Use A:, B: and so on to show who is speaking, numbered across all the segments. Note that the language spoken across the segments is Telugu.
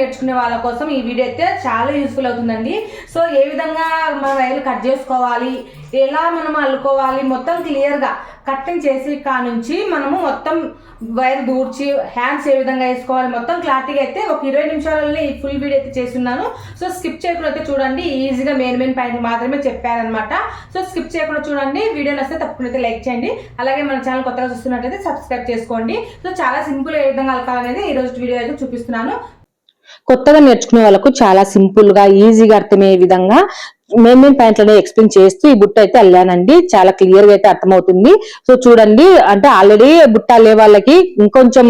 A: నేర్చుకునే వాళ్ళ కోసం ఈ వీడియో అయితే చాలా యూస్ఫుల్ అవుతుందండి. సో ఏ విధంగా మన వైర్లు కట్ చేసుకోవాలి? ఎలా మనం అల్లుకోవాలి? మొత్తం క్లియర్గా కట్టింగ్ చేసి కానుంచి మనము మొత్తం వైర్ దూర్చి హ్యాండ్స్ ఏ విధంగా వేసుకోవాలి? మొత్తం క్లారిటీగా అయితే ఒక ఇరవై నిమిషాలలో ఈ ఫుల్ వీడియో అయితే చేస్తున్నాను. సో స్కిప్ చేయకుండా అయితే చూడండి. ఈజీగా మెయిన్ మెయిన్ పాయింట్ మాత్రమే చెప్పారనమాట సో స్కిప్ చేయకుండా చూడండి. వీడియో వస్తే తప్పకుండా అయితే లైక్ చేయండి. అలాగే మన ఛానల్ కొత్తగా చూస్తున్నట్టయితే సబ్స్క్రైబ్ చేసుకోండి. సో చాలా సింపుల్ ఏ విధంగా అలకాలనేది ఈ రోజు వీడియో అయితే చూపిస్తున్నాను.
B: కొత్తగా నేర్చుకునే వాళ్ళకు చాలా సింపుల్గా ఈజీగా అర్థమయ్యే విధంగా మెయిన్ మెయిన్ పాయింట్లనే ఎక్స్ప్లెయిన్ చేస్తూ ఈ బుట్ట అయితే అల్లానండి. చాలా క్లియర్గా అయితే అర్థమవుతుంది. సో చూడండి అంటే ఆల్రెడీ బుట్ట అల్లే వాళ్ళకి ఇంకొంచెం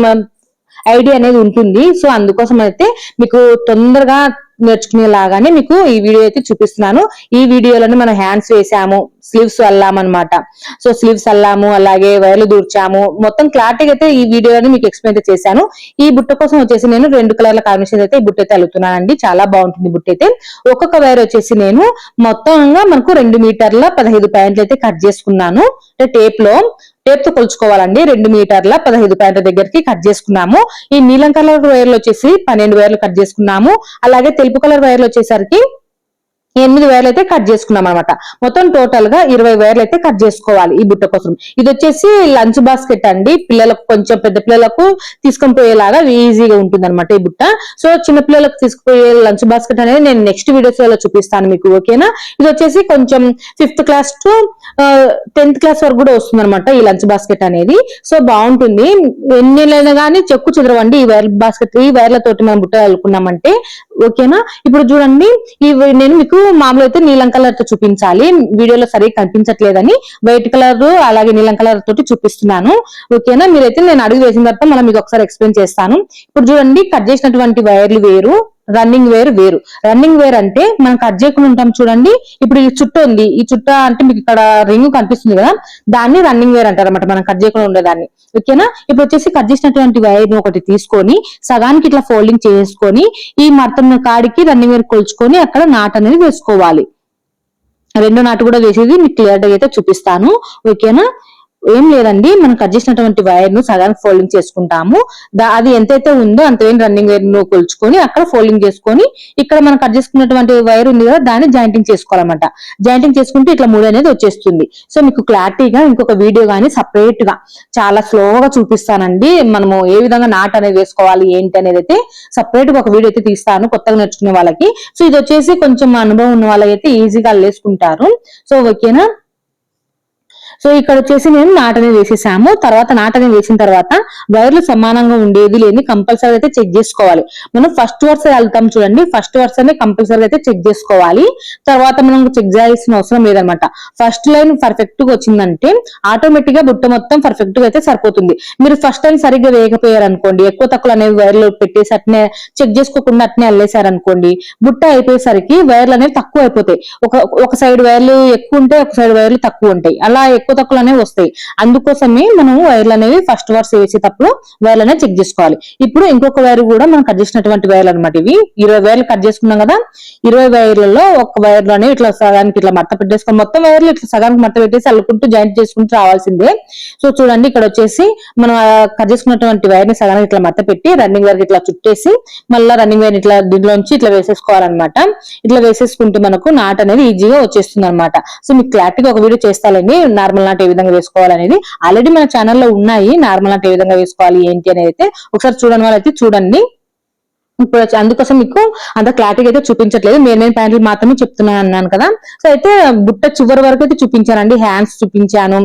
B: ఐడియా అనేది ఉంటుంది. సో అందుకోసం అయితే మీకు తొందరగా నేర్చుకునేలాగానే మీకు ఈ వీడియో అయితే చూపిస్తున్నాను. ఈ వీడియోలోనే మనం హ్యాండ్స్ వేసాము స్లీవ్స్ అల్లామన్నమాట. సో స్లీవ్స్ అల్లాము అలాగే వైర్లు దూర్చాము. మొత్తం క్లారిటీగా అయితే ఈ వీడియోని మీకు ఎక్స్ప్లెయిన్ అయితే చేశాను. ఈ బుట్ట కోసం వచ్చేసి నేను రెండు కలర్ల కాంబినేషన్ అయితే ఈ బుట్ట అయితే అల్లుతున్నానండి. చాలా బాగుంటుంది బుట్ట అయితే. ఒక్కొక్క వైర్ వచ్చేసి నేను మొత్తంగా మనకు రెండు మీటర్ల పదహైదు పాయింట్లు అయితే కట్ చేసుకున్నాను. అంటే టేప్లో టేప్తో కొలుచుకోవాలండి. రెండు మీటర్ల పదహైదు పాయింట్ల దగ్గరికి కట్ చేసుకున్నాము. ఈ నీలం కలర్ వైర్లు వచ్చేసి పన్నెండు వైర్లు కట్ చేసుకున్నాము. అలాగే తెలుపు కలర్ వైర్లు వచ్చేసరికి ఎనిమిది వేర్లు అయితే కట్ చేసుకున్నాం అనమాట మొత్తం టోటల్గా ఇరవై వేర్లు అయితే కట్ చేసుకోవాలి ఈ బుట్ట కోసం. ఇది వచ్చేసి లంచ్ బాస్కెట్ అండి. పిల్లలకు కొంచెం పెద్ద పిల్లలకు తీసుకొని పోయేలాగా ఈజీగా ఉంటుంది అనమాట ఈ బుట్ట. సో చిన్న పిల్లలకు తీసుకుపోయే లంచ్ బాస్కెట్ అనేది నేను నెక్స్ట్ వీడియోస్లో చూపిస్తాను మీకు ఓకేనా ఇది వచ్చేసి కొంచెం fifth class to tenth class వరకు కూడా వస్తుంది అనమాట ఈ లంచ్ బాస్కెట్ అనేది. సో బాగుంటుంది. ఎన్ని కానీ చెక్కు చెదరవండి ఈ వైర్ బాస్కెట్ ఈ వైర్లతోటి మనం బుట్ట అనుకున్నామంటే ఓకేనా? ఇప్పుడు చూడండి ఇవి నేను మీకు మామూలు అయితే నీలం కలర్తో చూపించాలి. వీడియోలో సరిగ్గా కనిపించట్లేదని వైట్ కలర్ అలాగే నీలం కలర్ తోటి చూపిస్తున్నాను. ఓకేనా? మీరైతే నేను అడుగు వేసిన తర్వాత మళ్ళీ మీకు ఒకసారి ఎక్స్ప్లెయిన్ చేస్తాను. ఇప్పుడు చూడండి కట్ చేసినటువంటి వైర్లు వేరు. రన్నింగ్ వేర్ వేరు. రన్నింగ్ వేర్ అంటే మనం కట్ చేయకుండా ఉంటాం చూడండి. ఇప్పుడు ఈ చుట్ట ఉంది. ఈ చుట్ట అంటే మీకు ఇక్కడ రింగ్ కనిపిస్తుంది కదా. దాన్ని రన్నింగ్ వేర్ అంటారు అనమాట మనం కట్ చేయకుండా ఉండేదాన్ని. ఓకేనా ఇప్పుడు వచ్చేసి కట్ చేసినటువంటి వైర్ ఒకటి తీసుకొని సగానికి ఇట్లా ఫోల్డింగ్ చేసుకొని ఈ మర్తం కాడికి రన్నింగ్ వేర్ కొలుచుకొని అక్కడ నాట్ అనేది వేసుకోవాలి. రెండో నాటు కూడా వేసేది. మీకు క్లియర్గా అయితే చూపిస్తాను. ఓకేనా ఏం లేదండి. మనం కట్ చేసినటువంటి వైర్ను సగానికి ఫోల్డింగ్ చేసుకుంటాము. అది ఎంతైతే ఉందో అంత రన్నింగ్ వైర్ను కొలుచుకొని అక్కడ ఫోల్డింగ్ చేసుకొని ఇక్కడ మనం కట్ చేసుకున్నటువంటి వైర్ ఉంది కదా దాన్ని జాయింటింగ్ చేసుకోవాలన్నమాట. జాయింటింగ్ చేసుకుంటే ఇట్లా మూడు అనేది వచ్చేస్తుంది. సో మీకు క్లారిటీగా ఇంకొక వీడియో గానీ సపరేట్గా చాలా స్లోగా చూపిస్తానండి. మనము ఏ విధంగా నాట్ అనేది వేసుకోవాలి ఏంటి అనేది అయితే సపరేట్గా ఒక వీడియో అయితే తీస్తాను కొత్తగా నేర్చుకునే వాళ్ళకి. సో ఇది వచ్చేసి కొంచెం అనుభవం ఉన్న వాళ్ళకైతే ఈజీగా వేసుకుంటారు సో ఓకేనా సో ఇక్కడ వచ్చేసి నేను నాటనే వేసేసాము. తర్వాత నాటనే వేసిన తర్వాత వైర్లు సమానంగా ఉండేది లేని కంపల్సరీ అయితే చెక్ చేసుకోవాలి. మనం ఫస్ట్ వరుస వెళ్తాం చూడండి. ఫస్ట్ వరుసనే కంపల్సరీ అయితే చెక్ చేసుకోవాలి. తర్వాత మనం చెక్ చేయాల్సిన అవసరం లేదనమాట. ఫస్ట్ లైన్ పర్ఫెక్ట్గా వచ్చిందంటే ఆటోమేటిక్గా బుట్ట మొత్తం పర్ఫెక్ట్గా అయితే సరిపోతుంది. మీరు ఫస్ట్ లైన్ సరిగ్గా వేయకపోయారు అనుకోండి ఎక్కువ తక్కువ అనేవి వైర్లు పెట్టేసి అట్నే చెక్ చేసుకోకుండా అట్నే అల్లేసారు అనుకోండి బుట్ట అయిపోయేసరికి వైర్లు అనేవి తక్కువ అయిపోతాయి. ఒక ఒక సైడ్ వైర్లు ఎక్కువ ఉంటాయి ఒక సైడ్ వైర్లు తక్కువ ఉంటాయి. అలా ఎక్కువ తక్కువ అనేవి వస్తాయి. అందుకోసమే మనం వైర్లు అనేవి ఫస్ట్ వర్స్ వేసేటప్పుడు వైర్లు అనేవి చెక్ చేసుకోవాలి. ఇప్పుడు ఇంకొక వైర్ కూడా మనం కట్ చేసినటువంటి వైర్లు అనమాట ఇవి. ఇరవై వైర్లు కట్ చేసుకున్నాం కదా ఇరవై వైర్లలో ఒక వైర్లు అనేవి ఇట్లా సగానికి ఇట్లా మడత పెట్టేసుకొని మొత్తం వైర్లు ఇట్లా సగానికి మడత పెట్టేసి అల్లుకుంటూ జాయింట్ చేసుకుంటూ రావాల్సిందే. సో చూడండి ఇక్కడ వచ్చేసి మనం కట్ చేసుకున్నటువంటి వైర్ని సగానికి ఇట్లా మడత పెట్టి రన్నింగ్ వైర్ ఇట్లా చుట్టేసి మళ్ళీ రన్నింగ్ వైర్ ఇట్లా దీంట్లోంచి ఇట్లా వేసేసుకోవాలన్నమాట. ఇట్లా వేసేసుకుంటే మనకు నాట్ అనేది ఈజీగా వచ్చేస్తుంది అనమాట సో మీకు క్లారిటీగా ఒక వీడియో చేస్తాలని నార్మల్ నాట్ ఏ విధంగా వేసుకోవాలనేది ఆల్రెడీ మన ఛానల్లో ఉన్నాయి. నార్మల్ నాట్ ఏ విధంగా వేసుకోవాలి ఏంటి అనేది అయితే ఒకసారి చూడని వాళ్ళైతే చూడండి. ఇప్పుడు అందుకోసం మీకు అంత క్లారిటీగా అయితే చూపించట్లేదు. మెయిన్ మెయిన్ పాయింట్లు మాత్రమే చెప్తున్నాను అన్నాను కదా. సో అయితే బుట్ట చివరి వరకు అయితే చూపించానండి. హ్యాండ్స్ చూపించాను.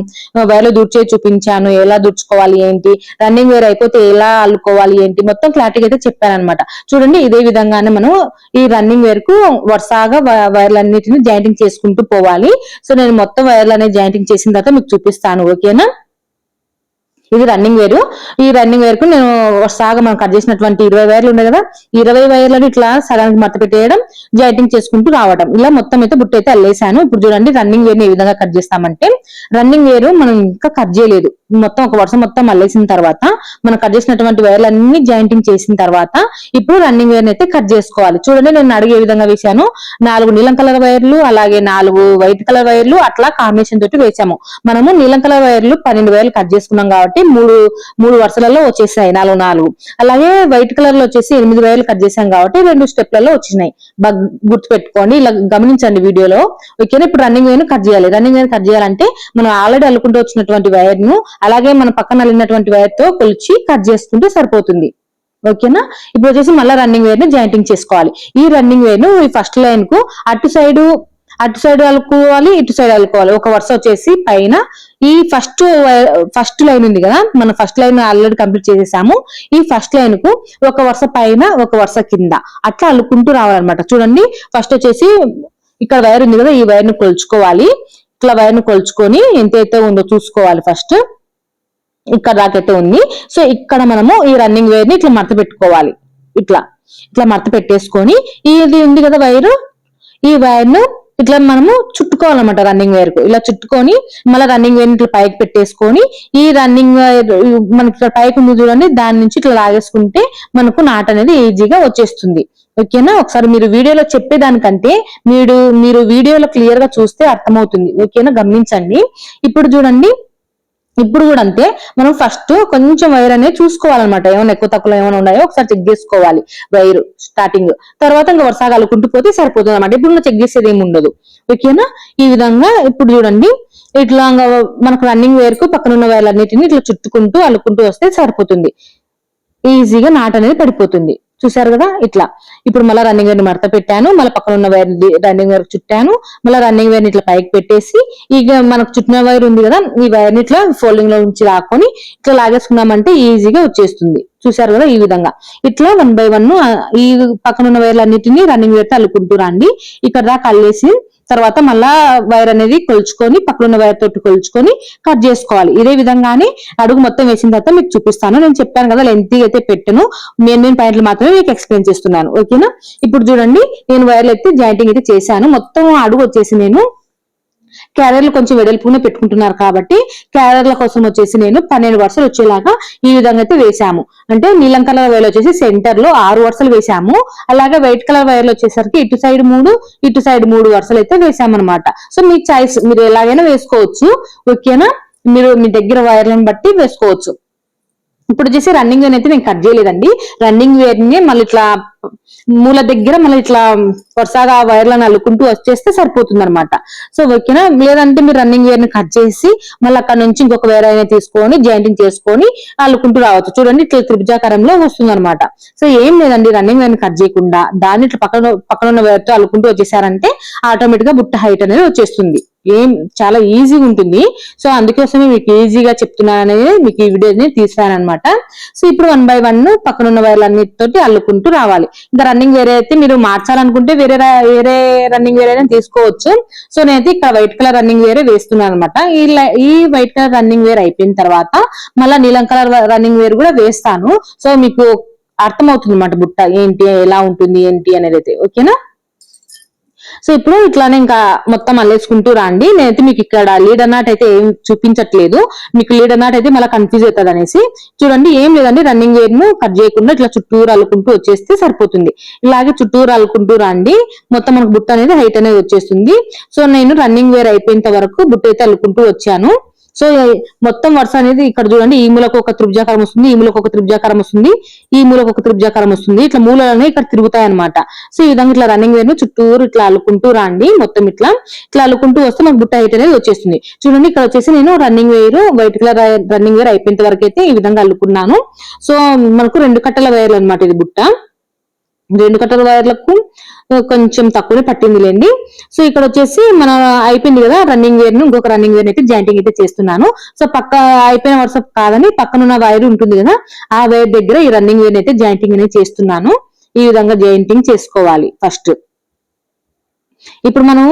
B: వైర్లు దూర్చే చూపించాను. ఎలా దూర్చుకోవాలి ఏంటి? రన్నింగ్ వేర్ అయిపోతే ఎలా అల్లుకోవాలి ఏంటి? మొత్తం క్లారిటీగా అయితే చెప్పాను అనమాట చూడండి ఇదే విధంగానే మనం ఈ రన్నింగ్ వేర్కు వరుసగా వ- వైర్లన్నిటిని జాయింటింగ్ చేసుకుంటూ పోవాలి. సో నేను మొత్తం వైర్లు అనేది జాయింటింగ్ చేసిన తర్వాత మీకు చూపిస్తాను. ఓకేనా ఇది రన్నింగ్ వేరు ఈ రన్నింగ్ వేర్కు నేను సాగా మనం కట్ చేసినటువంటి ఇరవై వైర్లు ఉన్నాయి కదా? ఇరవై వైర్లను ఇట్లా సగానికి మత్త పెట్టేయడం జాయింటింగ్ చేసుకుంటూ రావడం. ఇలా మొత్తం అయితే బుట్ట అయితే అల్లేసాను ఇప్పుడు చూడండి రన్నింగ్ వేర్ని ఏ విధంగా కట్ చేస్తామంటే రన్నింగ్ వేరు మనం ఇంకా కట్ చేయలేదు. మొత్తం ఒక వరుస మొత్తం అల్లేసిన తర్వాత మనం కట్ చేసినటువంటి వైర్లు అన్ని జాయింటింగ్ చేసిన తర్వాత ఇప్పుడు రన్నింగ్ వైర్ అయితే కట్ చేసుకోవాలి. చూడండి నేను అడిగే విధంగా వేసాను నాలుగు నీలం కలర్ వైర్లు అలాగే నాలుగు వైట్ కలర్ వైర్లు అట్లా కాంబినేషన్ తోటి వేసాము మనము నీలం కలర్ వైర్లు పన్నెండు వైర్లు కట్ చేసుకున్నాం కాబట్టి మూడు మూడు వరుసలలో వచ్చేసాయి. నాలుగు నాలుగు. అలాగే వైట్ కలర్లో వచ్చేసి ఎనిమిది వైర్లు కట్ చేసాం కాబట్టి రెండు స్టెప్లలో వచ్చినాయి. బాగా గుర్తు పెట్టుకోండి ఇలా గమనించండి వీడియోలో. ఓకేనా? ఇప్పుడు రన్నింగ్ వైర్ కట్ చేయాలి. రన్నింగ్ వైర్ కట్ చేయాలంటే మనం ఆల్రెడీ అల్లుకుంటూ వచ్చినటువంటి వైర్ను అలాగే మన పక్కన వెళ్ళినటువంటి వైర్తో కొలిచి కట్ చేసుకుంటే సరిపోతుంది. ఓకేనా ఇప్పుడు వచ్చేసి మళ్ళీ రన్నింగ్ వేర్ని జాయింటింగ్ చేసుకోవాలి. ఈ రన్నింగ్ వేర్ను ఈ ఫస్ట్ లైన్కు అటు సైడ్ అటు సైడ్ అలుకోవాలి ఇటు సైడ్ అలుకోవాలి. ఒక వరుస వచ్చేసి పైన ఈ ఫస్ట్ ఫస్ట్ లైన్ ఉంది కదా? మనం ఫస్ట్ లైన్ ఆల్రెడీ కంప్లీట్ చేసేసాము. ఈ ఫస్ట్ లైన్కు ఒక వరుస పైన ఒక వరుస కింద అట్లా అల్లుకుంటూ రావాలన్నమాట. చూడండి ఫస్ట్ వచ్చేసి ఇక్కడ వైర్ ఉంది కదా? ఈ వైర్ను కొలుచుకోవాలి. ఇట్లా వైర్ను కొలుచుకొని ఎంతైతే ఉందో చూసుకోవాలి ఫస్ట్ ఇక్కడ దాకైతే ఉంది. సో ఇక్కడ మనము ఈ రన్నింగ్ వైర్ని ఇట్లా మడత పెట్టుకోవాలి. ఇట్లా. ఇట్లా మడత పెట్టేసుకొని ఇది ఉంది కదా వైరు? ఈ వైర్ను ఇట్లా మనము చుట్టుకోవాలన్నమాట రన్నింగ్ వైర్కు. ఇలా చుట్టుకొని మళ్ళీ రన్నింగ్ వైర్ ఇట్లా పైకి పెట్టేసుకొని ఈ రన్నింగ్ వైర్ మనకి ఇట్లా పైకి ఉంది చూడండి దాని నుంచి ఇట్లా లాగేసుకుంటే మనకు నాట్ అనేది ఈజీగా వచ్చేస్తుంది. ఓకేనా? ఒకసారి మీరు వీడియోలో చెప్పేదానికంటే మీరు మీరు వీడియోలో క్లియర్గా చూస్తే అర్థమవుతుంది. ఓకేనా? గమనించండి. ఇప్పుడు చూడండి. ఇప్పుడు కూడా అంతే. మనం ఫస్ట్ కొంచెం వైర్ అనేది చూసుకోవాలన్నమాట. ఏమైనా ఎక్కువ తక్కువ ఏమైనా ఉన్నాయో ఒకసారి చెక్ చేసుకోవాలి. వైర్ స్టార్టింగ్ తర్వాత ఇంకా వరుసగా కలుకుంటూ పోతే సరిపోతుంది అనమాట ఇప్పుడు చెక్ చేసేది ఏమి ఉండదు. ఓకేనా ఈ విధంగా ఇప్పుడు చూడండి. ఇట్లా మనకు రన్నింగ్ వైర్కు పక్కన ఉన్న వైర్లు అన్నిటిని ఇట్లా చుట్టుకుంటూ అల్లుకుంటూ వస్తే సరిపోతుంది. ఈజీగా నాట్ అనేది పడిపోతుంది. చూసారు కదా? ఇట్లా. ఇప్పుడు మళ్ళీ రన్నింగ్ వేర్ని మడత పెట్టాను. మళ్ళీ పక్కన ఉన్న వైర్ రన్నింగ్ వైర్ చుట్టాను. మళ్ళీ రన్నింగ్ వైర్ ఇట్లా పైకి పెట్టేసి ఇక మనకు చుట్టిన వైర్ ఉంది కదా ఈ వైర్ని ఇట్లా ఫోల్డింగ్లో ఉంచి లాక్కొని ఇట్లా లాగేసుకున్నామంటే ఈజీగా వచ్చేస్తుంది. చూసారు కదా ఈ విధంగా. ఇట్లా వన్ బై వన్ ఈ పక్కన ఉన్న వైర్లన్నిటిని రన్నింగ్ వేర్తో అల్లుకుంటూ రండి. ఇక్కడ దాకా అల్లేసి తర్వాత మళ్ళా వైర్ అనేది కొలుచుకొని పక్కన ఉన్న వైర్ తోటి కొలుచుకొని కట్ చేసుకోవాలి. ఇదే విధంగానే అడుగు మొత్తం వేసిన తర్వాత మీకు చూపిస్తాను. నేను చెప్పాను కదా లెంత్ అయితే పెట్టను. మెయిన్ మెయిన్ పాయింట్లు మాత్రమే మీకు ఎక్స్ప్లెయిన్ చేస్తున్నాను. ఓకేనా ఇప్పుడు చూడండి నేను వైర్లు అయితే జాయింటింగ్ అయితే చేశాను. మొత్తం అడుగు వచ్చేసి నేను క్యారియర్లు కొంచెం వెడల్పునే పెట్టుకుంటున్నారు కాబట్టి క్యారియర్ల కోసం వచ్చేసి నేను పన్నెండు వరుసలు వచ్చేలాగా ఈ విధంగా అయితే వేసాము అంటే నీలం కలర్ వైర్ వచ్చేసి సెంటర్లో ఆరు వరుసలు వేసాము అలాగే వైట్ కలర్ వైర్లు వచ్చేసరికి ఇటు సైడ్ మూడు ఇటు సైడ్ మూడు వరుసలు అయితే వేసాము అనమాట సో మీ చాయిస్ మీరు ఎలాగైనా వేసుకోవచ్చు. ఓకేనా మీరు మీ దగ్గర వైర్లను బట్టి వేసుకోవచ్చు. ఇప్పుడు వచ్చేసి రన్నింగ్ వేర్ అయితే నేను కట్ చేయలేదండి. రన్నింగ్ వేర్ని మళ్ళీ ఇట్లా మూల దగ్గర మళ్ళీ ఇట్లా వరుసగా వైర్లను అల్లుకుంటూ వచ్చేస్తే సరిపోతుంది అనమాట సో ఓకేనా? లేదంటే మీరు రన్నింగ్ వేర్ని కట్ చేసి మళ్ళీ అక్కడ నుంచి ఇంకొక వేర్ అయినా తీసుకొని జాయింటింగ్ చేసుకొని అల్లుకుంటూ రావచ్చు. చూడండి ఇట్లా త్రిభుజాకారంలో వస్తుంది అనమాట సో ఏం లేదండి రన్నింగ్ వేర్ని కట్ చేయకుండా దాన్ని ఇట్లా పక్కన పక్కన ఉన్న వేర్తో అల్లుకుంటూ వచ్చేసారంటే ఆటోమేటిక్గా బుట్ట హైట్ అనేది వచ్చేస్తుంది. ఏం చాలా ఈజీగా ఉంటుంది. సో అందుకోసమే మీకు ఈజీగా చెప్తున్నాను అనేది మీకు ఈ వీడియోని తీసానమాట సో ఇప్పుడు వన్ బై వన్ పక్కన ఉన్న వైర్లు అన్నిటితోటి అల్లుకుంటూ రావాలి. ఇంకా రన్నింగ్ వేరే అయితే మీరు మార్చాలనుకుంటే వేరే వేరే రన్నింగ్ వేరే తీసుకోవచ్చు. సో నేనైతే ఇక్కడ వైట్ కలర్ రన్నింగ్ వేరే వేస్తున్నాను అనమాట ఈ ఈ వైట్ కలర్ రన్నింగ్ వేర్ అయిపోయిన తర్వాత మళ్ళీ నీలం కలర్ రన్నింగ్ వేర్ కూడా వేస్తాను. సో మీకు అర్థమవుతుంది అనమాట బుట్ట ఏంటి ఎలా ఉంటుంది ఏంటి అనేది అయితే. ఓకేనా? సో ఇప్పుడు ఇట్లానే ఇంకా మొత్తం అల్లేసుకుంటూ రండి. నేనైతే మీకు ఇక్కడ లీడర్ నాట్ అయితే ఏం చూపించట్లేదు. మీకు లీడర్ నాట్ అయితే మళ్ళీ కన్ఫ్యూజ్ అవుతుంది అనేసి. చూడండి ఏం లేదండి రన్నింగ్ వేర్ను కట్ చేయకుండా ఇట్లా చుట్టూరు అల్లుకుంటూ వచ్చేస్తే సరిపోతుంది. ఇలాగే చుట్టూరు అల్లుకుంటూ రండి. మొత్తం మనకు బుట్ట అనేది హైట్ అనేది వచ్చేస్తుంది. సో నేను రన్నింగ్ వేర్ అయిపోయేంత వరకు బుట్ట అయితే అల్లుకుంటూ వచ్చాను. సో మొత్తం వరుస అనేది ఇక్కడ చూడండి ఈ మూలకు ఒక త్రిభుజాకారం వస్తుంది ఈ మూలకు ఒక త్రిభుజాకారం వస్తుంది ఈ మూలకు ఒక త్రిభుజాకారం వస్తుంది. ఇట్లా మూలలనే ఇక్కడ తిరుగుతాయి అనమాట సో ఈ విధంగా ఇట్లా రన్నింగ్ వేర్ను చుట్టూరు ఇట్లా అల్లుకుంటూ రండి మొత్తం ఇట్లా. ఇట్లా అల్లుకుంటూ వస్తే మనకు బుట్ట హైట్ అనేది వచ్చేస్తుంది. చూడండి ఇక్కడ వచ్చేసి నేను running wire white colour running wire అయిపోయేంత వరకు అయితే ఈ విధంగా అల్లుకున్నాను. సో మనకు రెండు కట్టల వేర్లు అనమాట ఇది బుట్ట రెండు కట్టల వైర్లకు కొంచెం తక్కువనే పట్టిందిలేండి. సో ఇక్కడ వచ్చేసి మన అయిపోయింది కదా రన్నింగ్ వేర్ను ఇంకొక రన్నింగ్ వేర్ అయితే జాయింటింగ్ అయితే చేస్తున్నాను. సో పక్క అయిపోయిన వరుస కాదని పక్కనున్న వైర్ ఉంటుంది కదా ఆ వైర్ దగ్గర ఈ రన్నింగ్ వేర్ అయితే జాయింటింగ్ అనేది చేస్తున్నాను. ఈ విధంగా జాయింటింగ్ చేసుకోవాలి ఫస్ట్. ఇప్పుడు మనం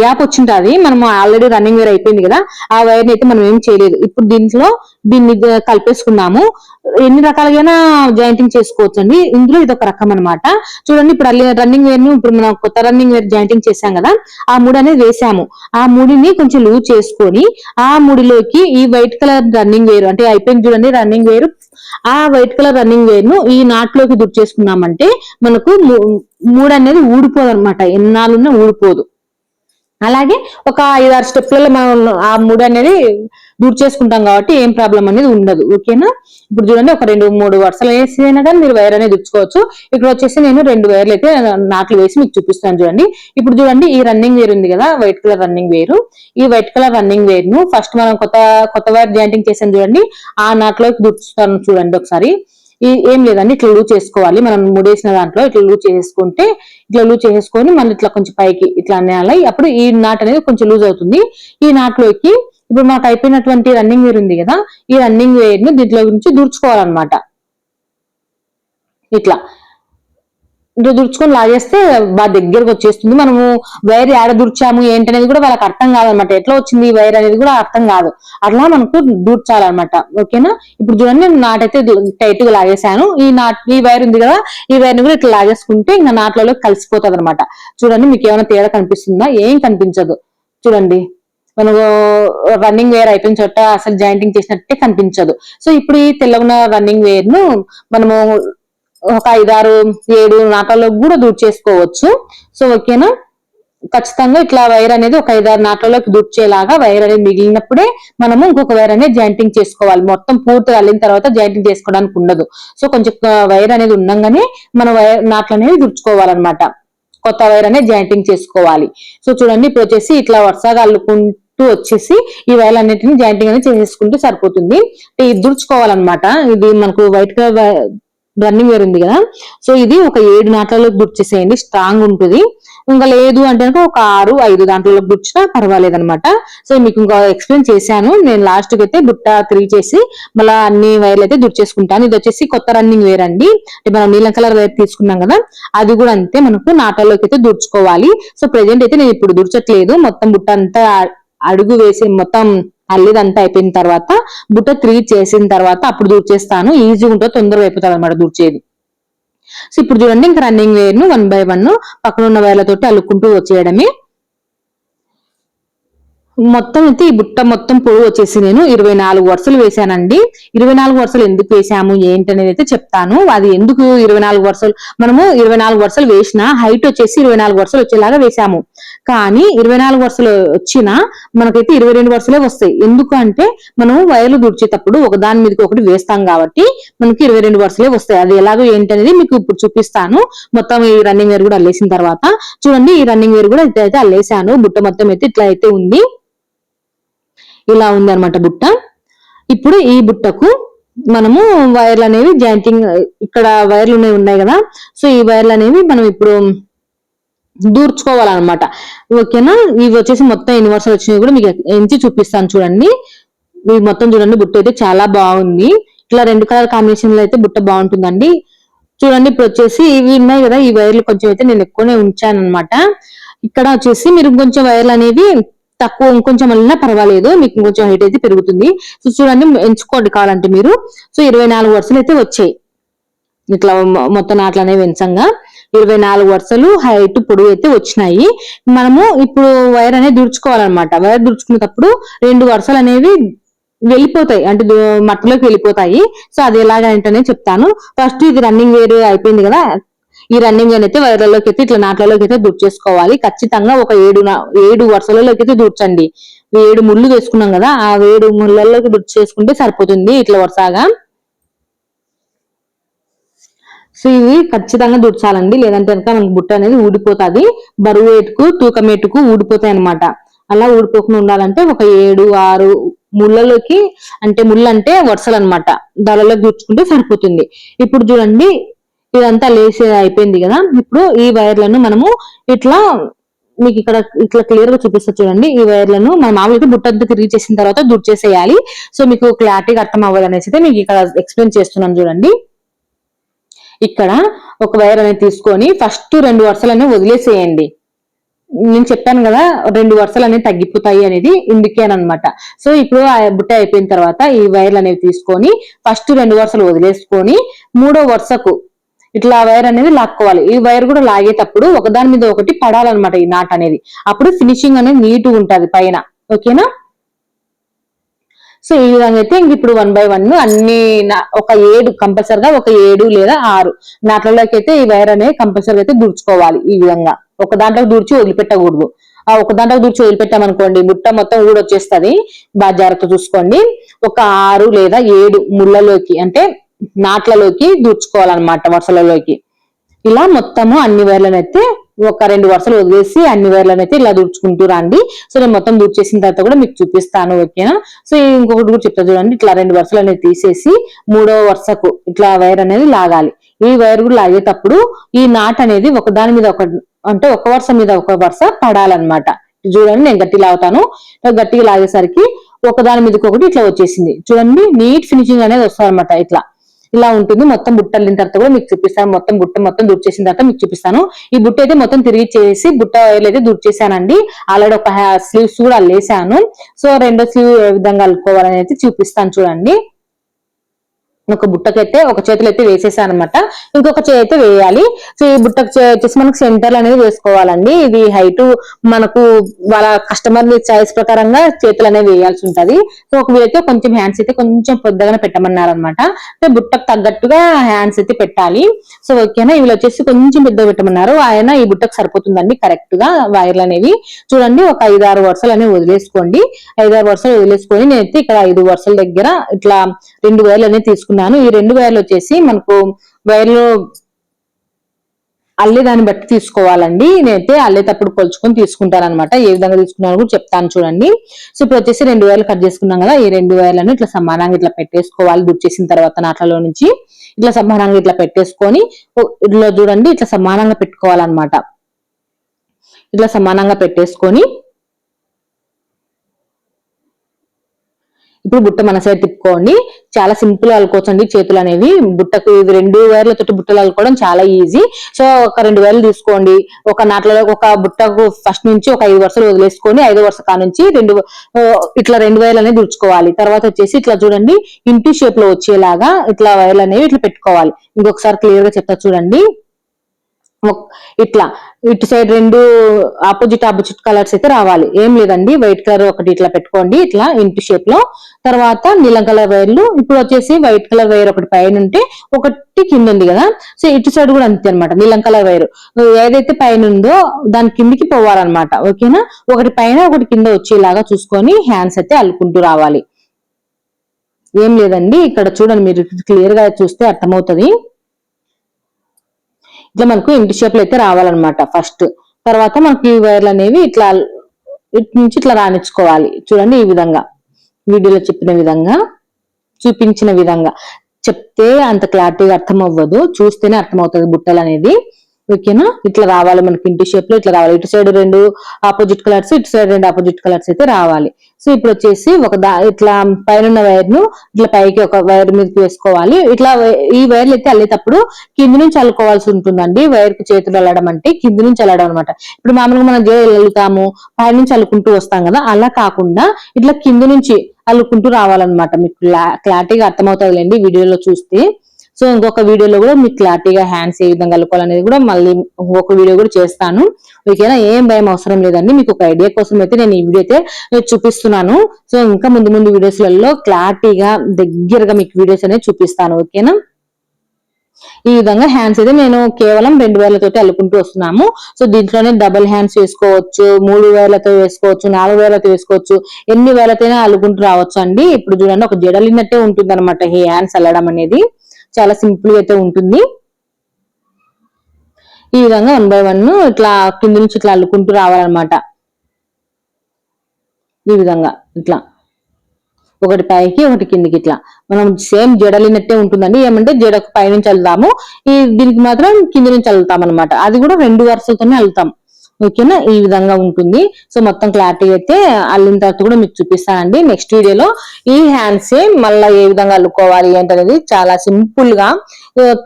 B: గ్యాప్ వచ్చింటుంది మనం ఆల్రెడీ రన్నింగ్ వేర్ అయిపోయింది కదా ఆ వైర్ అయితే మనం ఏం చేయలేదు. ఇప్పుడు దీంట్లో దీన్ని కలిపేసుకున్నాము. ఎన్ని రకాలుగా జాయింటింగ్ చేసుకోవచ్చు అండి ఇందులో ఇది ఒక రకం అనమాట చూడండి ఇప్పుడు రన్నింగ్ వేర్ను ఇప్పుడు మనం కొత్త రన్నింగ్ వేర్ జాయింటింగ్ చేసాం కదా ఆ ముడి అనేది వేసాము. ఆ ముడిని కొంచెం లూజ్ చేసుకొని ఆ ముడిలోకి ఈ వైట్ కలర్ రన్నింగ్ వేర్ అంటే అయిపోయింది చూడండి రన్నింగ్ వేర్ ఆ వైట్ కలర్ రన్నింగ్ వేర్ను ఈ నాట్లోకి దుట్ చేసుకున్నామంటే మనకు మూడు అనేది ఊడిపోదు అనమాట ఎన్నాళ్ళున్నా ఊడిపోదు. అలాగే ఒక ఐదారు స్టెప్లలో మనం ఆ మూడు అనేది దూర్ చేసుకుంటాం కాబట్టి ఏం ప్రాబ్లం అనేది ఉండదు. ఓకేనా ఇప్పుడు చూడండి ఒక రెండు మూడు వరుసలు వేసి అయినా కానీ మీరు వైర్ అనేది దుచ్చుకోవచ్చు ఇక్కడ వచ్చేసి నేను రెండు వైర్లు అయితే నాట్లు వేసి మీకు చూపిస్తాను చూడండి. ఇప్పుడు చూడండి ఈ రన్నింగ్ వేర్ ఉంది కదా వైట్ కలర్ రన్నింగ్ వేరు ఈ వైట్ కలర్ రన్నింగ్ వేర్ను ఫస్ట్ మనం కొత్త కొత్త వైర్ జాయింటింగ్ చేసాం చూడండి. ఆ నాట్లోకి దుర్చుతాను చూడండి ఒకసారి. ఈ ఏం లేదండి ఇట్లా లూజ్ చేసుకోవాలి. మనం ముడేసిన దాంట్లో ఇట్లా లూజ్ చేసుకుంటే ఇట్లా లూజ్ చేసుకొని మనం ఇట్లా కొంచెం పైకి ఇట్లా అనేయాలి. అప్పుడు ఈ నాట్ అనేది కొంచెం లూజ్ అవుతుంది. ఈ నాట్లోకి ఇప్పుడు మాకు అయిపోయినటువంటి రన్నింగ్ వేర్ ఉంది కదా ఈ రన్నింగ్ వేర్ను దీంట్లో నుంచి దూర్చుకోవాలన్నమాట ఇట్లా. ఇట్లా దుర్చుకొని లాగేస్తే బాగా దగ్గరకు వచ్చేస్తుంది. మనము వైర్ ఏడ దుర్చాము ఏంటనేది కూడా వాళ్ళకి అర్థం కాదనమాట. ఎట్లా వచ్చింది ఈ వైర్ అనేది కూడా అర్థం కాదు. అట్లా మనకు దూర్చాలన్నమాట ఓకేనా? ఇప్పుడు చూడండి నేను నాటైతే టైట్గా లాగేశాను. ఈ నాట్ ఈ వైర్ ఉంది కదా ఈ వైర్ని కూడా ఇట్లా లాగేసుకుంటే ఇంకా నాట్లలో కలిసిపోతుంది అనమాట చూడండి మీకు ఏమైనా తేడా కనిపిస్తుందా? ఏం కనిపించదు. చూడండి మనకు రన్నింగ్ వేర్ అయిపోయిన చోట అసలు జాయింటింగ్ చేసినట్టే కనిపించదు. సో ఇప్పుడు ఈ తెల్లగున్న రన్నింగ్ వేర్ను మనము ఒక ఐదారు ఏడు నాటాల్లో కూడా దూడ్ చేసుకోవచ్చు. సో ఓకేనా ఖచ్చితంగా ఇట్లా వైర్ అనేది ఒక ఐదారు నాట్లలోకి దూర్చేలాగా వైర్ అనేది మిగిలినప్పుడే మనము ఇంకొక వైర్ అనేది జాయింటింగ్ చేసుకోవాలి. మొత్తం పూర్తిగా అల్లిన తర్వాత జాయింటింగ్ చేసుకోవడానికి ఉండదు. సో కొంచెం వైర్ అనేది ఉండగానే మన వైర్ నాట్లు అనేది దుర్చుకోవాలన్నమాట కొత్త వైర్ అనేది జాయింటింగ్ చేసుకోవాలి. సో చూడండి ఇప్పుడు వచ్చేసి ఇట్లా వరుసగా అల్లుకుంటూ వచ్చేసి ఈ వైర్ అన్నిటిని జాయింటింగ్ అనేది చేసేసుకుంటే సరిపోతుంది. ఇది దుడుచుకోవాలన్నమాట. ఇది మనకు వైట్ కలర్ రన్నింగ్ వేర్ ఉంది కదా. సో ఇది ఒక ఏడు నాట్లలో దుర్చేసేయండి స్ట్రాంగ్ ఉంటుంది. ఇంకా లేదు అంటే ఒక ఆరు ఐదు దాంట్లో బుచ్చినా పర్వాలేదు అనమాట సో మీకు ఇంకా ఎక్స్ప్లెయిన్ చేశాను. నేను లాస్ట్కి అయితే బుట్ట తిరిగి చేసి మళ్ళీ అన్ని వైర్లు అయితే దుర్చేసుకుంటాను ఇది వచ్చేసి కొత్త రన్నింగ్ వేర్ అండి. అంటే మనం నీలం కలర్ వైర్ తీసుకున్నాం కదా అది కూడా అంతే మనకు నాటల్లోకి అయితే దుడుచుకోవాలి. సో ప్రెజెంట్ అయితే నేను ఇప్పుడు దుడ్చట్లేదు. మొత్తం బుట్ట అంతా అడుగు వేసి మొత్తం అల్లిదంతా అయిపోయిన తర్వాత బుట్ట త్రీ చేసిన తర్వాత అప్పుడు దూర్చేస్తాను ఈజీగా ఉంటుంది తొందరగా అయిపోతుంది అనమాట దూర్చేది. సో ఇప్పుడు చూడండి ఇంకా రన్నింగ్ వేర్ను వన్ బై వన్ పక్కన ఉన్న వేర్లతోటి అల్లుకుంటూ వచ్చేయడమే. మొత్తం అయితే ఈ బుట్ట మొత్తం పొడవు వచ్చేసి నేను ఇరవై నాలుగు వరుసలు వేశానండి. ఇరవై నాలుగు వరుసలు ఎందుకు వేసాము ఏంటనేది అయితే చెప్తాను. అది ఎందుకు ఇరవై నాలుగు వరుసలు? మనము ఇరవై నాలుగు వరుసలు వేసిన హైట్ వచ్చేసి ఇరవై నాలుగు వరుసలు వచ్చేలాగా వేసాము కానీ ఇరవై నాలుగు వరుసలు వచ్చినా మనకైతే ఇరవై రెండు వరుసలే వస్తాయి. ఎందుకంటే మనం వైర్లు దుడిచేటప్పుడు ఒక దాని మీదకి ఒకటి వేస్తాం కాబట్టి మనకి ఇరవై రెండు వరుసలే వస్తాయి. అది ఎలాగో ఏంటనేది మీకు ఇప్పుడు చూపిస్తాను. మొత్తం ఈ రన్నింగ్ వేర్ కూడా అల్లేసిన తర్వాత చూడండి ఈ రన్నింగ్ వేర్ కూడా ఇట్లా అయితే అల్లేసాను బుట్ట మొత్తం అయితే ఇట్లా అయితే ఉంది. ఇలా ఉంది అనమాట బుట్ట. ఇప్పుడు ఈ బుట్టకు మనము వైర్లు అనేవి జాయింటింగ్ ఇక్కడ వైర్లు అనేవి ఉన్నాయి కదా. సో ఈ వైర్లు అనేవి మనం ఇప్పుడు దూర్చుకోవాలన్నమాట. ఓకేనా? ఇవి వచ్చేసి మొత్తం ఎన్ని వరుసలు కూడా మీకు ఎంచి చూపిస్తాను చూడండి. ఇవి మొత్తం చూడండి బుట్ట అయితే చాలా బాగుంది. ఇట్లా రెండు కలర్ కాంబినేషన్లో అయితే బుట్ట బాగుంటుందండి. చూడండి ఇప్పుడు వచ్చేసి ఇవి ఉన్నాయి కదా ఈ వైర్లు కొంచెం అయితే నేను ఎక్కువనే ఉంచాను అనమాట ఇక్కడ వచ్చేసి మీరు కొంచెం వైర్లు అనేవి తక్కువ ఇంకొంచెం వెళ్ళినా పర్వాలేదు మీకు ఇంకొంచెం హైట్ అయితే పెరుగుతుంది. సో చూడండి ఎంచుకోండి కావాలంటే మీరు. సో ఇరవై నాలుగు వరుసలు అయితే వచ్చాయి. ఇట్లా మొత్తం నాట్లు అనేవి వెంచంగా ఇరవై నాలుగు వరుసలు హైట్ పొడవు అయితే వచ్చినాయి. మనము ఇప్పుడు వైర్ అనేది దుడుచుకోవాలన్నమాట. వైర్ దుడుచుకునేటప్పుడు రెండు వరుసలు అనేవి వెళ్ళిపోతాయి. అంటే మట్టిలోకి వెళ్ళిపోతాయి. సో అది ఎలాగంటేనే చెప్తాను. ఫస్ట్ ఇది రన్నింగ్ వేర్ అయిపోయింది కదా. ఈ రన్నింగ్ వేర్ అయితే వైర్లలోకి అయితే ఇట్లా నాట్లలోకి అయితే దూర్చేసుకోవాలి ఖచ్చితంగా ఒక ఏడు ఏడు వరుసలలోకి అయితే దూర్చండి ఏడు ముళ్ళు వేసుకున్నాం కదా ఆ ఏడు ముళ్ళలోకి దూర్చేసుకుంటే సరిపోతుంది ఇట్లా వరుసగా. సో ఇవి ఖచ్చితంగా దుడ్చాలండి లేదంటే కనుక మనకి బుట్ట అనేది ఊడిపోతుంది. బరువు ఏటుకు తూకం ఏటుకు ఊడిపోతాయి అన్నమాట. అలా ఊడిపోకుండా ఉండాలంటే ఒక ఏడు ఆరు ముళ్ళలోకి అంటే ముళ్ళు అంటే వరుసలు అనమాట దానిలోకి దూర్చుకుంటే సరిపోతుంది. ఇప్పుడు చూడండి ఇదంతా లేసి అయిపోయింది కదా. ఇప్పుడు ఈ వైర్లను మనము ఇట్లా మీకు ఇక్కడ ఇట్లా క్లియర్గా చూపిస్తా చూడండి. ఈ వైర్లను మన మామూలుగా బుట్టంతా తిరిగి చేసిన తర్వాత దుడ్చేసేయాలి. సో మీకు క్లారిటీగా అర్థం అవ్వాలి అనేసి అయితే మీకు ఇక్కడ ఎక్స్ప్లెయిన్ చేస్తున్నాను చూడండి. ఇక్కడ ఒక వైర్ అనేది తీసుకొని ఫస్ట్ రెండు వరుసలను వదిలేసేయండి. నేను చెప్పాను కదా రెండు వరుసలు అనేవి తగ్గిపోతాయి అనేది ఇందుకేనమాట సో ఇప్పుడు ఆ బుట్ట అయిపోయిన తర్వాత ఈ వైర్లు అనేవి తీసుకొని ఫస్ట్ రెండు వరుసలు వదిలేసుకొని మూడో వరుసకు ఇట్లా వైర్ అనేది లాక్కోవాలి. ఈ వైర్ కూడా లాగేటప్పుడు ఒకదాని మీద ఒకటి పడాలన్నమాట ఈ నాట్ అనేది. అప్పుడు ఫినిషింగ్ అనేది నీట్ ఉంటుంది పైన. ఓకేనా? సో ఈ విధంగా అయితే ఇంక ఇప్పుడు వన్ బై వన్ అన్ని నా- ఒక ఏడు కంపల్సరిగా ఒక ఏడు లేదా ఆరు నాట్లలోకి అయితే ఈ వైర్ అనేది కంపల్సరీ అయితే దూర్చుకోవాలి ఈ విధంగా. ఒక దాంట్లో దూర్చి వదిలిపెట్టకూడదు. ఆ ఒక దాంట్లో దూర్చి వదిలిపెట్టామనుకోండి బుట్ట మొత్తం ఊడొచ్చేస్తుంది. బాగా జాగ్రత్త చూసుకోండి. ఒక ఆరు లేదా ఏడు ముళ్ళలోకి అంటే నాట్లలోకి దూర్చుకోవాలన్నమాట వరుసలలోకి. ఇలా మొత్తము అన్ని వైర్లను అయితే ఒక రెండు వరుసలు వదిలేసి అన్ని వైర్లను అయితే ఇలా దుడుచుకుంటూ రండి. సో నేను మొత్తం దుడిచేసిన తర్వాత కూడా మీకు చూపిస్తాను ఓకేనా? సో ఇంకొకటి కూడా చెప్తా చూడండి. ఇట్లా రెండు వరుసలు అనేది తీసేసి మూడో వరుసకు ఇట్లా వైర్ అనేది లాగాలి. ఈ వైర్ కూడా లాగేటప్పుడు ఈ నాట్ అనేది ఒక దాని మీద ఒక అంటే ఒక వరుస మీద ఒక వరుస పడాలన్నమాట. చూడండి నేను గట్టి లాగుతాను. గట్టిగా లాగేసరికి ఒక దాని మీదకి ఒకటి ఇట్లా వచ్చేసింది. చూడండి నీట్ ఫినిషింగ్ అనేది వస్తుంది అనమాట ఇట్లా. ఇలా ఉంటుంది. మొత్తం బుట్ట అల్లిన తర్వాత కూడా మీకు చూపిస్తాను. మొత్తం బుట్ట మొత్తం దుడ్ చేసిన తర్వాత మీకు చూపిస్తాను. ఈ బుట్ట అయితే మొత్తం తిరిగి చేసి బుట్ట వైర్లు అయితే దుడ్ చేశానండి ఆల్రెడీ ఒక స్లీవ్స్ కూడా అల్లేసాను. సో రెండో స్లీవ్ ఏ విధంగా అల్లుకోవాలని అయితే చూపిస్తాను చూడండి. ఒక బుట్టకైతే ఒక చేతులు అయితే వేసేసాను అనమాట ఇంకొక చేయి అయితే వేయాలి. సో ఈ బుట్టకు వచ్చేసి మనకు సెంటర్ అనేది వేసుకోవాలండి. ఇది హైట్ మనకు వాళ్ళ కస్టమర్ చాయిస్ ప్రకారంగా చేతులు అనేవి వేయాల్సి ఉంటది. సో ఒకవేళ అయితే కొంచెం హ్యాండ్స్ అయితే కొంచెం పెద్దగానే పెట్టమన్నారు అనమాట సో బుట్టకు తగ్గట్టుగా హ్యాండ్స్ అయితే పెట్టాలి. సో ఓకేనా? వీళ్ళు వచ్చేసి కొంచెం పెద్దగా పెట్టమన్నారు. ఆయన ఈ బుట్టకు సరిపోతుందండి కరెక్ట్గా వైర్లు అనేవి. చూడండి ఒక ఐదు ఆరు వరుసలు అనేవి వదిలేసుకోండి. ఐదు ఆరు వరుసలు వదిలేసుకొని నేనైతే ఇక్కడ ఐదు వరుసల దగ్గర ఇట్లా రెండు వైర్లు అనేవి తీసుకున్నాను. ఈ రెండు వైర్లు వచ్చేసి మనకు వైర్లు అల్లే దాన్ని బట్టి తీసుకోవాలండి. నేనైతే అల్లేటప్పుడు కొలుచుకొని తీసుకుంటాను అనమాట ఏ విధంగా తీసుకున్నాను కూడా చెప్తాను చూడండి. సో ఇప్పుడు వచ్చేసి రెండు వేలు కట్ చేసుకున్నాం కదా ఈ రెండు వేలను ఇట్లా సమానంగా ఇట్లా పెట్టేసుకోవాలి. దుచ్చేసిన తర్వాత నాట్లలో నుంచి ఇట్లా సమానంగా ఇట్లా పెట్టేసుకొని ఇట్లా చూడండి ఇట్లా సమానంగా పెట్టుకోవాలన్నమాట. ఇట్లా సమానంగా పెట్టేసుకొని ఇప్పుడు బుట్ట మన సైడ్ తిప్పుకోండి. చాలా సింపుల్ అల్లుకోవచ్చండి. చేతులు అనేవి బుట్టకు ఇది రెండు వేర్లతోటి బుట్టలు అల్లుకోవడం చాలా ఈజీ సో ఒక రెండు వేలు తీసుకోండి. ఒక నాట్లలో ఒక బుట్టకు ఫస్ట్ నుంచి ఒక ఐదు వరుసలు వదిలేసుకొని ఐదో వరుస కా నుంచి రెండు ఇట్లా రెండు వైర్లు అనేది దుడుచుకోవాలి. తర్వాత వచ్చేసి ఇట్లా చూడండి. ఇంటూ షేప్లో వచ్చేలాగా ఇట్లా వైర్లు అనేవి ఇట్లా పెట్టుకోవాలి. ఇంకొకసారి క్లియర్గా చెప్తా చూడండి. ఇట్లా. ఇటు సైడ్ రెండు ఆపోజిట్ ఆపోజిట్ కలర్స్ అయితే రావాలి. ఏం లేదండి. వైట్ కలర్ ఒకటి ఇట్లా పెట్టుకోండి. ఇట్లా ఇంటి షేప్లో. తర్వాత నీలం కలర్ వైర్లు ఇప్పుడు వచ్చేసి వైట్ కలర్ వైర్ ఒకటి పైన ఉంటే ఒకటి కింద ఉంది కదా. సో ఇటు సైడ్ కూడా అంతే అనమాట నీలం కలర్ వైర్. ఏదైతే పైన ఉందో దాని కిందికి పోవాలన్నమాట ఓకేనా? ఒకటి పైన ఒకటి కింద వచ్చేలాగా చూసుకొని హ్యాండ్స్ అయితే అల్లుకుంటూ రావాలి. ఏం లేదండి ఇక్కడ చూడండి మీరు క్లియర్గా చూస్తే అర్థమవుతుంది. ఇట్లా మనకు ఇంటి షేప్లు అయితే రావాలన్నమాట ఫస్ట్. తర్వాత మనకి ఈ వైర్లు అనేవి ఇట్లా ఇటు నుంచి ఇట్లా రాణించుకోవాలి. చూడండి ఈ విధంగా. వీడియోలో చెప్పిన విధంగా చూపించిన విధంగా. చెప్తే అంత క్లారిటీగా అర్థం అవ్వదు చూస్తేనే అర్థమవుతుంది బుట్టలు అనేది. ఓకేనా ఇట్లా రావాలి మనకి ఇంటి షేప్లో ఇట్లా రావాలి. ఇటు సైడ్ రెండు ఆపోజిట్ కలర్స్ ఇటు సైడ్ రెండు ఆపోజిట్ కలర్స్ అయితే రావాలి. సో ఇప్పుడు వచ్చేసి ఒక దా ఇట్లా పైన వైర్ను ఇట్లా పైకి ఒక వైర్ మీదకి వేసుకోవాలి. ఇట్లా ఈ వైర్లు అయితే అల్లేటప్పుడు కింది నుంచి అల్లుకోవాల్సి ఉంటుందండి. వైర్కు చేతులు అల్లడం అంటే కింది నుంచి అల్లడం అనమాట ఇప్పుడు మామూలుగా మనం జే అల్లుతాము పై నుంచి అల్లుకుంటూ వస్తాం కదా అలా కాకుండా ఇట్లా కింది నుంచి అల్లుకుంటూ రావాలన్నమాట. మీకు క్లారిటీగా క్లారిటీగా అర్థమవుతుందిలేండి వీడియోలో చూస్తే. సో ఇంకొక వీడియోలో కూడా మీకు క్లారిటీగా హ్యాండ్స్ ఏ విధంగా కలుపుకోవాలనేది కూడా మళ్ళీ ఇంకొక వీడియో కూడా చేస్తాను. ఓకేనా ఏం భయం అవసరం లేదండి. మీకు ఒక ఐడియా కోసం అయితే నేను ఈ వీడియో అయితే చూపిస్తున్నాను. సో ఇంకా ముందు ముందు వీడియోస్లలో క్లారిటీగా దగ్గరగా మీకు వీడియోస్ అనేది చూపిస్తాను. ఓకేనా? ఈ విధంగా హ్యాండ్స్ అయితే నేను కేవలం రెండు వేలతోటి అల్లుకుంటూ వస్తున్నాము. సో దీంట్లోనే డబుల్ హ్యాండ్స్ వేసుకోవచ్చు మూడు వేలతో వేసుకోవచ్చు నాలుగు వేలతో వేసుకోవచ్చు ఎన్ని వేలతోనే అల్లుకుంటూ రావచ్చు అండి ఇప్పుడు చూడండి ఒక జడలినట్టే ఉంటుంది అనమాట ఈ హ్యాండ్స్ అల్లడం అనేది. చాలా సింపుల్గా అయితే ఉంటుంది. ఈ విధంగా వన్ బై వన్ ఇట్లా కింద నుంచి ఇట్లా అల్లుకుంటూ రావాలన్నమాట. ఈ విధంగా ఇట్లా. ఒకటి పైకి ఒకటి కిందికి ఇట్లా. మనం సేమ్ జడలినట్టే ఉంటుందండి. ఏమంటే జడకు పైనుంచి అల్లుతాము. ఈ దీనికి మాత్రం కింది నుంచి అల్లుతాం అనమాట అది కూడా రెండు వరుసలతోనే అల్లుతాం. ఓకేనా? ఈ విధంగా ఉంటుంది. సో మొత్తం క్లారిటీ అయితే అల్లిన తర్వాత కూడా మీకు చూపిస్తానండి. నెక్స్ట్ వీడియోలో ఈ హ్యాండ్స్ మళ్ళీ ఏ విధంగా అల్లుకోవాలి ఏంటనేది చాలా సింపుల్గా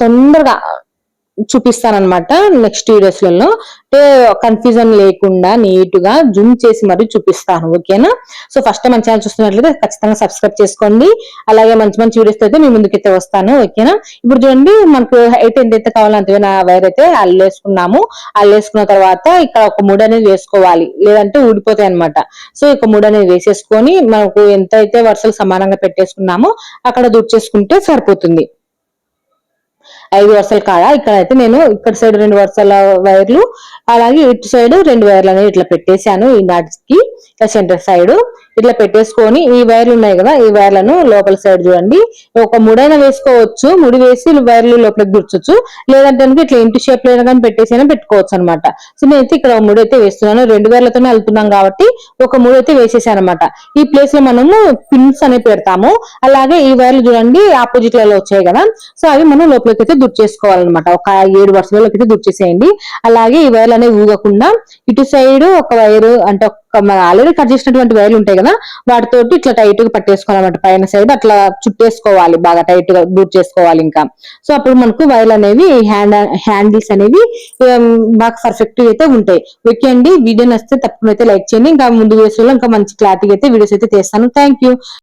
B: తొందరగా చూపిస్తానమాట నెక్స్ట్ వీడియోస్లలో అంటే కన్ఫ్యూజన్ లేకుండా నీట్గా జూమ్ చేసి మరీ చూపిస్తాను ఓకేనా సో ఫస్ట్ మన ఛానల్ చూస్తున్నట్లయితే ఖచ్చితంగా సబ్స్క్రైబ్ చేసుకోండి. అలాగే మంచి మంచి వీడియోస్ అయితే మీ ముందుకైతే వస్తాను ఓకేనా ఇప్పుడు చూడండి మనకు హైట్ ఎంతైతే కావాలో అంత వైర్ అయితే అల్లేసుకున్నాము. అల్లేసుకున్న తర్వాత ఇక్కడ ఒక ముడి అనేది వేసుకోవాలి లేదంటే ఊడిపోతాయి అనమాట సో ఒక ముడి అనేది వేసేసుకొని మనకు ఎంత అయితే వరుసలు సమానంగా పెట్టేసుకున్నామో అక్కడ దుడ్చేసుకుంటే సరిపోతుంది. ఐదు వరుసల కాడ ఇక్కడ అయితే నేను ఇక్కడ సైడ్ రెండు వరుసల వైర్లు అలాగే ఇటు సైడ్ రెండు వైర్లు అనేవి ఇట్లా పెట్టేశాను ఈ నాటికి సెంటర్ సైడ్ ఇట్లా పెట్టేసుకొని ఈ వైర్లు ఉన్నాయి కదా ఈ వైర్లను లోపల సైడ్ చూడండి. ఒక ముడైనా వేసుకోవచ్చు ముడి వేసి వైర్లు లోపలికి దుర్చొచ్చు. లేదంటే కనుక ఇట్లా ఇంటి షేప్లో కానీ పెట్టేసైనా పెట్టుకోవచ్చు అనమాట సో నేనైతే ఇక్కడ ఒక ముడి అయితే వేస్తున్నాను. రెండు వేర్లతోనే వెళ్తున్నాం కాబట్టి ఒక ముడి అయితే వేసేసాను అనమాట ఈ ప్లేస్లో మనము పిన్స్ అనేవి పెడతాము. అలాగే ఈ వైర్లు చూడండి ఆపోజిట్లలో వచ్చాయి కదా. సో అవి మనం లోపలికి అయితే దుర్ చేసుకోవాలన్నమాట ఒక ఏడు వరుసలకి అయితే దుర్ చేసేయండి అలాగే ఈ వైర్లు అనేవి ఊగకుండా ఇటు సైడ్ ఒక వైర్ అంటే ఆల్రెడీ కట్ చేసినటువంటి వైర్లు ఉంటాయి కదా వాటితోటి ఇట్లా టైట్గా పట్టేసుకోవాలన్నమాట. పైన సైడ్ అట్లా చుట్టేసుకోవాలి బాగా టైట్గా బూట్ చేసుకోవాలి ఇంకా. సో అప్పుడు మనకు వైర్లు అనేవి హ్యాండ్ హ్యాండిల్స్ అనేవి um, బాగా పర్ఫెక్ట్ అయితే ఉంటాయి. ఓకే అండి. వీడియో నచ్చితే తప్పకుండా అయితే లైక్ చేయండి. ఇంకా ముందు వీడియోస్లో ఇంకా మంచి క్లారిటీ అయితే వీడియోస్ అయితే చేస్తాను థ్యాంక్ యూ